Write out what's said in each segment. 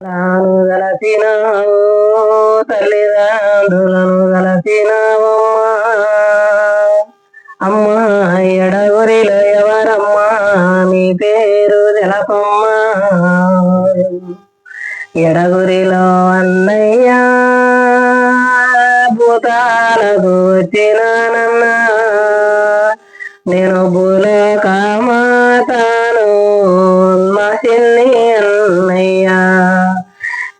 తాను గలసినావు తల్లిదండ్రులను గలసినావమ్మా అమ్మా ఎడగురిలో ఎవరమ్మా? మీ పేరు తెలపమ్మా. ఎడగురిలో అన్నయ్య భూతాలకు వచ్చినానన్నా నేను భూలోకమాతాను మా చిన్ని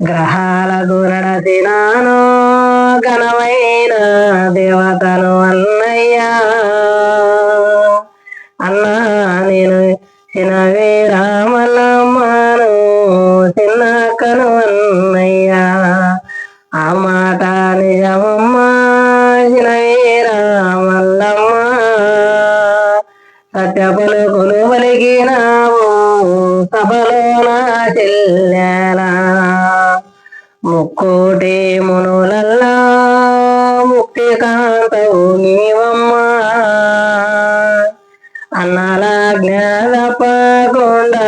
గ్రహాల గ్రహాలకు నడసినాను ఘనమైన దేవతను అన్నయ్యా. అన్నా నేను చిన్నవే రామలమ్మను చిన్నకను అన్నయ్యా. ఆ మాట నిజమమ్మా చిన్నవే రామల్లమ్మ సత్య పలుకులు పలికినావు సభలో నా చెల్లెలా. ముక్కోటి మునులల్లా ముక్తి కాంతవు నీవమ్మా. అన్నల జ్ఞాన తప్పకుండా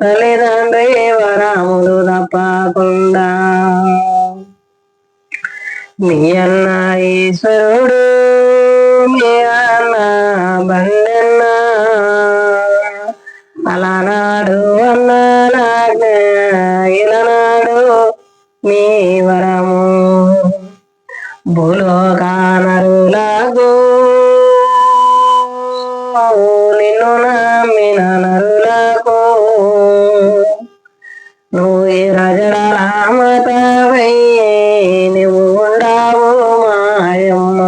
తల్లిదండ్రి వరములు తప్పకుండా మీ అన్న ఈశ్వరుడు మీ అన్న బండన్న. అలనాడు మీ వరము. భూలోకానరులాగో నిన్ను నమ్మిన నరులకు నువ్వు ఈ రజరామతవై నువ్వు ఉండవు మాయమ్మ.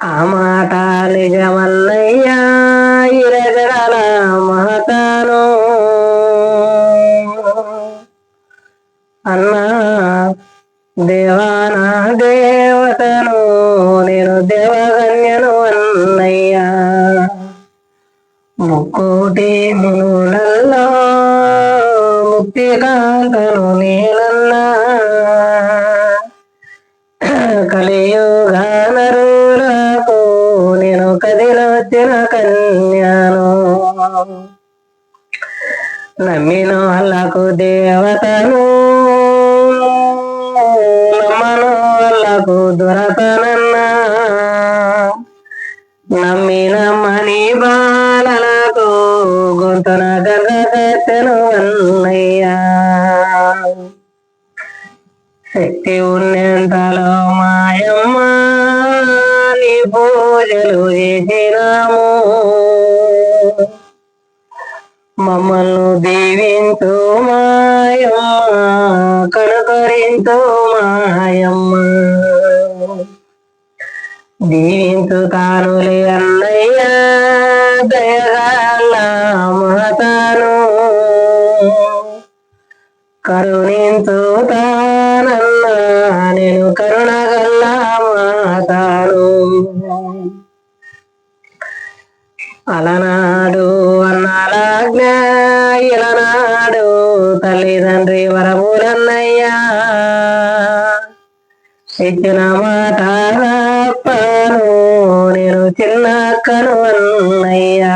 ఆ మాట నిజమల్లయ్యా అన్నా దేవానా దేవతను నేను దేవగన్యను అన్నయ్యా. ముక్కోటి మునులల్లో ముక్తి కాంతను నేనన్నా. కలియుగానరులకు నేను కదిలొచ్చిన కన్యాను. నమ్మినోళ్ళకు దేవతను నమ్మనోళ్ళకు దొరతనన్నా నమ్మిన మణి బాలలకు గొంతున గర్గతెను అన్నయ్యా. శక్తి ఉన్నంతలో మాయమ్మ నీ పూజలు చేసినాము. మమ్మల్ని దీవింతో మాయమ్మ కనుకరింతో మాయమ్మ. దీవించు తానులే అన్నయ్య దయగాల మహతాను. కరుణింతో తానన్నా నేను కరుణగల్లా మాతాను అలనాడు అన్నాలాజ్ఞ ఇలనాడు తల్లిదండ్రి వరములన్నయ్యా. ఇచ్చిన మాట తప్పను నేను చిన్నక్కను అన్నయ్యా.